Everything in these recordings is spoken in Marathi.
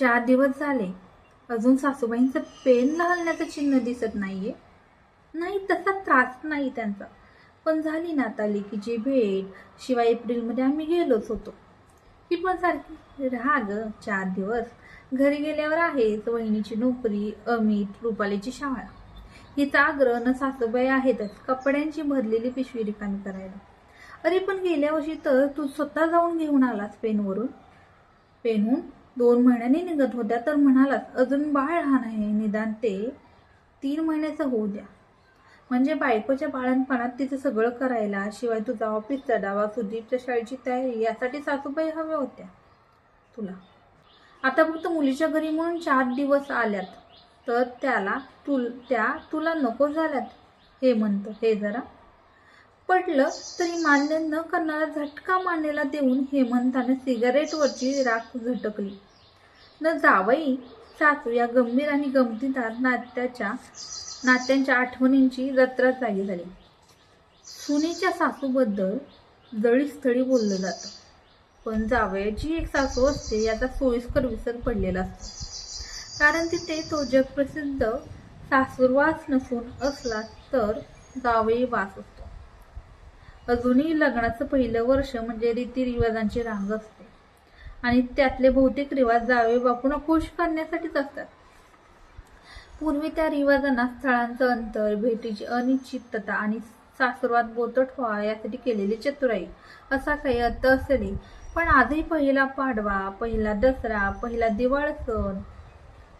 चार दिवस झाले. अजून सासूबाईंचं पेन हलण्याचं चिन्ह दिसत नाहीये. नाही तसा त्रास नाही त्यांचा. पण झाली ना आता लेकीची भेट. शिवाय एप्रिलमध्ये आम्ही गेलोच होतो. ही पण सारखी राहा ग चार दिवस. घरी गेल्यावर आहेच वहिनीची नोकरी अमित रुपालीची शाळा. हिचा आग्रह न सासूबाई आहेतच कपड्यांची भरलेली पिशवी रिकामी करायला. अरे पण गेल्या वर्षी तर तू स्वतः जाऊन घेऊन आलास पेनवरून. पेनहून? दोन महिन्याने निघत होत्या तर म्हणालास अजून बाळ लहान आहे निदान ते तीन महिन्याचं होऊ द्या. म्हणजे बायकोच्या बाळणपणात तिचं सगळं करायला शिवाय तुझा ऑफिसचा डावा सुदीपच्या शाळेची तयारी यासाठी सासूबाई हव्या होत्या तुला. आता फक्त मुलीच्या घरी म्हणून चार दिवस आल्यात तर त्याला तुल त्या तुला नको झाल्यात. हे म्हणतं हे जरा पटलं तरी मान्य न करणारा झटका मानेला देऊन हेमंताने सिगारेटवरची राख झटकली. न जावई सासू या गंभीर आणि गमतीदार नात्याच्या नात्यांच्या आठवणींची जत्रा जागी झाली. सुनेच्या सासूबद्दल जळीस्थळी बोललं जातं. पण जावयाची एक सासू असते याचा सोयीस्कर विसर पडलेला असतो. कारण तिथे तो जगप्रसिद्ध सासूरवास नसून असला तर जावई वास असतो. अजूनही लग्नाचं पहिलं वर्ष म्हणजे रीतिरिवाजांची रांग असते. आणि त्यातले बहुतेक रिवाज जावे बापून खुश करण्यासाठीच असतात. पूर्वी त्या रिवाजांना स्थळांचं अंतर भेटीची अनिश्चितता आणि सासुरवात बोतट व्हावा यासाठी केलेली चतुराई असा काही अर्थ असेल पण आजही पहिला पाडवा पहिला दसरा पहिला दिवाळ सण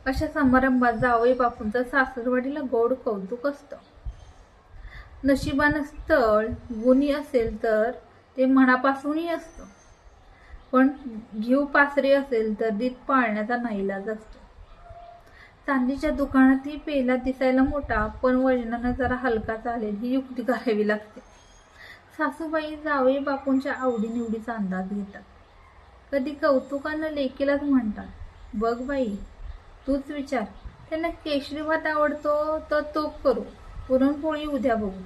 अशा समारंभात जावई बापूंचं सासरवाडीला गोड कौतुक असतं. नशिबानं स्थळ गुणी असेल तर ते मनापासूनही असतं. पण घेऊ पासरे असेल तर दीत पाळण्याचा नाईलाज असतो. चांदीच्या दुकानातही पेला दिसायला मोठा पण वजनानं जरा हलका चालेल ही युक्ती करावी लागते. सासूबाई जावई बापूंच्या आवडीनिवडीचा अंदाज घेतात. कधी कौतुकानं लेकीलाच म्हणतात बघ बाई तूच विचार त्यांना केशरी भात आवडतो तर तो करू. पुरणपोळी उद्या बघू.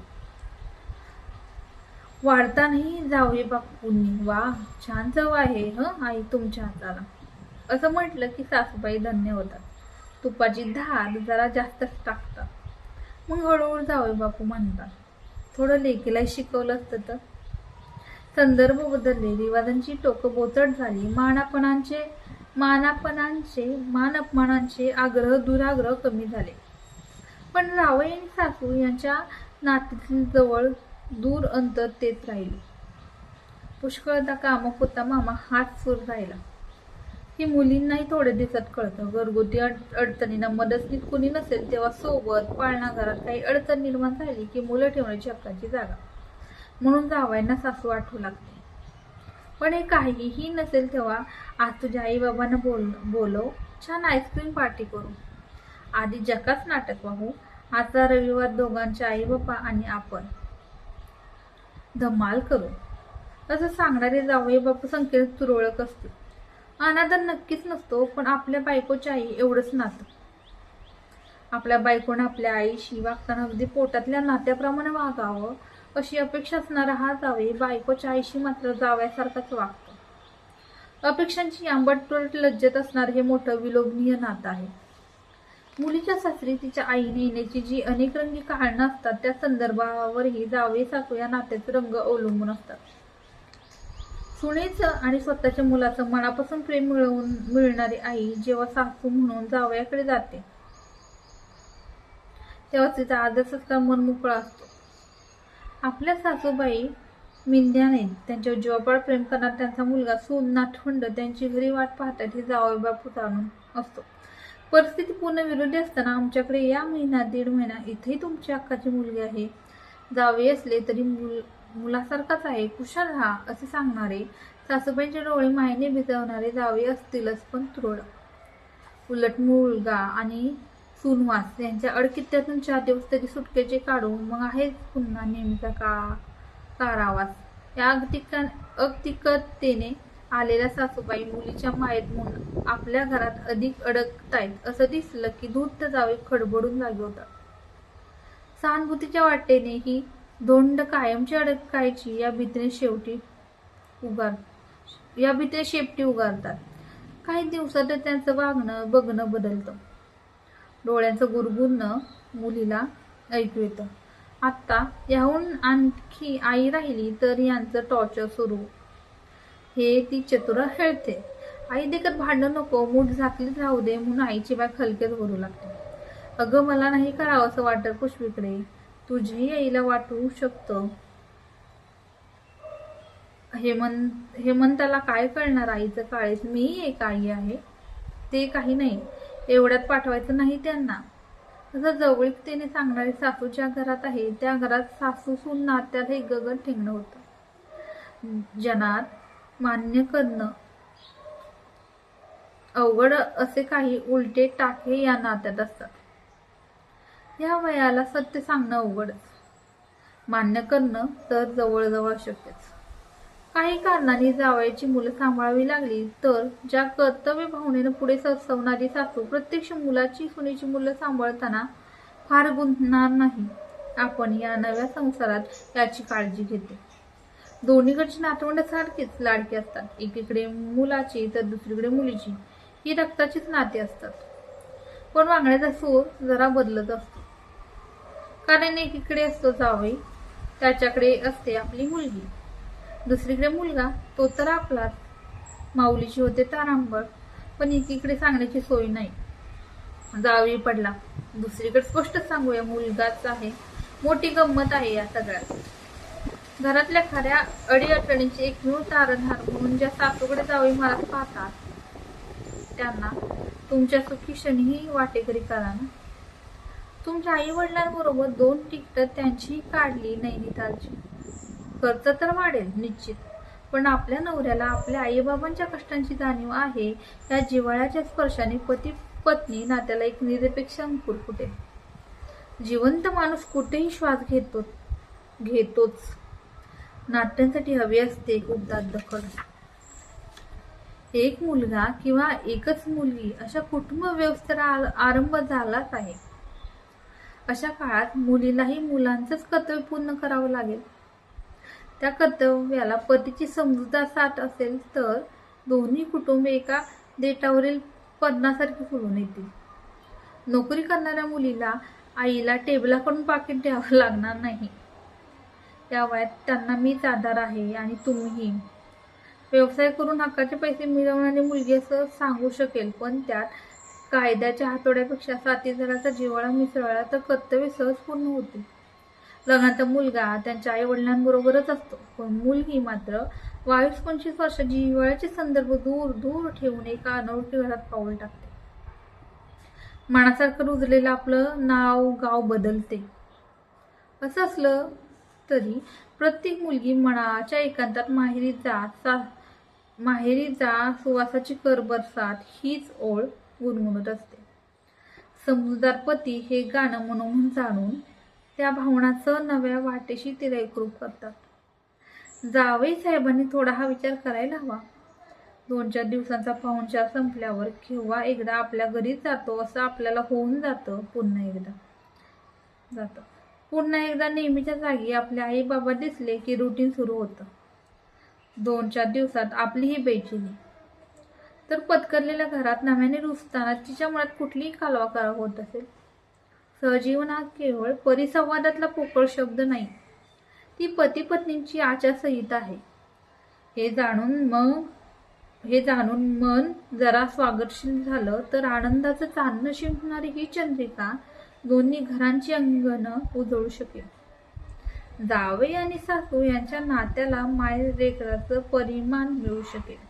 वाढतानाही जावई बापूंनी वा छान चव आहे ह आई तुमच्या हाताला. असं म्हटलं की सासूबाई धन्य होतात. तुपाची धार जरा जास्तच टाकतात. मग हळूहळू जावई बापू म्हणतात. थोडं लेकीला शिकवलं असतं तर. संदर्भ बदलले रिवाजांची टोकं बोचट झाली. मानापणांचे मानापणांचे मान अपमानांचे आग्रह दुराग्रह कमी झाले. पण रावई आणि सासू यांच्या नातीतील जवळ दूर अंतर तेच राहिले. पुष्कळदा कामं पोता मामा हात सूर राहिला. ही मुलींनाही थोडे दिवसात कळतं घरगुती अड अडचणींना मदतनीत कुणी नसेल तेव्हा सोबत पाळणा घरात काही अडचण निर्माण झाली की मुलं ठेवण्याची हक्काची जागा. म्हणून जावयांना सासू आठवू लागते पण हे काहीही नसेल तेव्हा आज तुझ्या आई बाबांना बोल बोलव छान आईस्क्रीम पार्टी करू. आधी जकाच नाटक वाहू आजचा रविवार दोघांचे आई बाप्पा आणि आपण. धमाल करू. असं सांगणारे जावई बापू संकेत तुरळक असते अनादर नक्कीच नसतो पण आपल्या बायकोच्या आई एवढंच नातं. आपल्या बायकोनं आपल्या आईशी वागताना अगदी पोटातल्या नात्याप्रमाणे वागावं अशी अपेक्षा असणारा हा जावे बायकोच्या आईशी मात्र जाव्यासारखाच वागतो. अपेक्षांची आंबट लज्जत असणार हे मोठं विलोभनीय नातं आहे. मुलीच्या सासरी तिच्या आईने येण्याची जी अनेक रंगी कारणं असतात त्या संदर्भावरही जावे सासू या नात्याचे रंग अवलंबून असतात. सुनेचं आणि स्वतःच्या मुलाचं मनापासून प्रेम मिळवून मिळणारी आई जेव्हा सासू म्हणून जावयाकडे जाते तेव्हा तिचा आदर सत्कार मन मोकळा असतो. आपल्या सासूबाई मिंद्याने त्यांच्यावर जीवापाड प्रेम करणार त्यांचा मुलगा सून नाठवंड त्यांची घरी वाट पाहतात हे जावई बापू जाणून असतो. परिस्थिती पूर्ण विरोधी असताना आमच्याकडे या महिना दीड महिना इथेही तुमची अक्काची मुलगी आहे. जावे असले तरी मुल मुलासारखाच आहे. कुशाल हा असे सांगणारे. सासूबाईंचे डोळे मायने भिजवणारे जावे असतीलच पण तुरळ उलट मुलगा आणि सुनवास यांच्या अडकित्यातून चार दिवस तरी सुटकेचे काढून मग आहेच पुन्हा नेहमीचा का कारावास. या अगतिका अगतिकतेने आलेल्या सासूबाई मुलीच्या मायेत म्हणून आपल्या घरात अधिक अडकतायत असं दिसलं की धूर्त जावे खडबडून जागे होता. सहानुभूतीच्या वाटेने ही दोंड कायमची अडकायची या भीतीने शेवटी उगार या भीतीने शेपटी उगारतात. काही दिवसातच त्यांचं वागणं बघणं बदलतं. डोळ्यांचं गुरगुरणं मुलीला ऐकू येतं. आत्ता याहून आणखी आई राहिली तर यांचं टॉर्चर सुरू. हे ती चतुरा खेळते. आई देखत भांडण नको मूठ झाकलीच राहू दे म्हणून आईची बाग हलकेच भरू लागते. अगं मला नाही करावं असं वाटत पुष्पीकडे. तुझ्याही आईला वाटू शकतं. हेमंत हेमंताला काय कळणार आईचं काळीच मी एक आई आहे. ते काही नाही. एवढ्यात पाठवायचं नाही त्यांना. तसं त्याने सांगणारी सासू ज्या घरात आहे त्या घरात सासू सून नात्यात हे गगन ठेंगणं होतं. जनात मान्य करणं. अवघड असे काही उलटे टाके या नात्यात असतात. या वयाला सत्य सांगणं अवघडच मान्य करणं तर जवळजवळ अशक्यच काही कारणांनी जावयाची मुलं सांभाळावी लागली तर ज्या कर्तव्य भावनेनं पुढे सरसवणारी सासू प्रत्यक्ष मुलाची सुनेची मुलं सांभाळताना फार गुंतणार नाही. आपण या नव्या संसारात याची काळजी घेते. दोन्हीकडची नातवंड सारखीच लाडकी असतात. एकीकडे मुलाची तर दुसरीकडे मुलीची. ही रक्ताचीच नाती असतात. पण वागण्याचा सूर जरा बदलत असतो. कारण एकीकडे असतो जावई त्याच्याकडे असते आपली मुलगी. दुसरीकडे मुलगा तो तर आपलाच. माऊलीची होते तारांबळ पण एकीकडे सांगण्याची सोय नाही. जावई पडला. दुसरीकडे स्पष्ट सांगूया मुलगाच आहे. मोठी गंमत आहे या सगळ्यात. घरातल्या खऱ्या अडीअडचणीची एक मूळ तारधार म्हणून ज्या सासूकडे जावई मला पाहतात त्यांना तुमच्या सुखी क्षणीही वाटेकरी करा ना. तुमच्या आई वडिलांबरोबर दोन तिकट त्यांचीही काढली नैनितालची. खर्च तर वाढेल निश्चित. पण आपल्या नवऱ्याला आपल्या आईबाबांच्या कष्टांची जाणीव आहे या जिव्हाळ्याच्या स्पर्शाने पती पत्नी नात्याला एक निरपेक्ष अंकुर फुटेल. जिवंत माणूस कुठेही श्वास घेतो घेतोच. नाट्यांसाठी हवी असते उबदार दखल. एक मुलगा किंवा एकच मुलगी अशा कुटुंब व्यवस्थेला आ- आरंभ झालाच आहे. अशा काळात मुलीलाही मुलांचंच कर्तव्य पूर्ण करावं लागेल. त्या कर्तव्याला पतीची समजूतदार साथ असेल तर दोन्ही कुटुंबे एका देटावरील पद्मासारखी फुलून येतील. नोकरी करणाऱ्या मुलीला आईला टेबलाकडून पाकिट द्यावं लागणार नाही. या वयात त्यांना मीच आधार आहे आणि तुम्हीही व्यवसाय करून हक्काचे पैसे मिळवणारी मुलगी असं सांगू शकेल पण त्यात कायद्याच्या हातोड्यापेक्षा साथीदाराचा जिव्हाळा मिसळला तर कर्तव्य सहज पूर्ण होते. लग्नाचा मुलगा त्यांच्या आई वडिलांबरोबरच असतो पण मुलगी मात्र बावीस पंचवीस वर्षाची जिवाळ्याचे संदर्भ दूर दूर ठेवून एका अनोळखी घरात पाऊल टाकते. मनासारखं रुजलेलं आपलं नाव गाव बदलते. असं असलं तरी प्रत्येक मुलगी मनाच्या एकांतात माहेरी जा सा माहेरी जा सुवासाची कर बरसात हीच ओळ गुणगुणत असते. समजूदार पती हे गाणं म्हणून जाणून त्या भावनाचं नव्या वाटेशी तिला एकरूप करतात. जावई साहेबांनी थोडा हा विचार करायला हवा. दोन चार दिवसांचा पाहुणचार संपल्यावर किंवा एकदा आपल्या घरीच जातो असं आपल्याला होऊन जातं पुन्हा एकदा जातं. पुन्हा एकदा नेहमीच्या जागी आपले आई बाबा दिसले की रुटीन सुरू होतं. दोन चार दिवसात आपली ही बेचिली तर पत्करलेल्या घरात नव्याने रुजताना तिच्या मनात कुठलीही कालवा होत असेल. सहजीवन हा केवळ परिसंवादातला पोकळ शब्द नाही. ती पती पत्नींची आचारसंहिता आहे. हे जाणून मग हे जाणून मन जरा स्वागतशील झालं तर आनंदाचं चांदणं शिंपणारी ही चंद्रिका दोन्ही घरांची अंगणं उजळू शकेल. जावई आणि सासू यांच्या नात्याला मायरेकराचं परिमाण मिळू शकेल.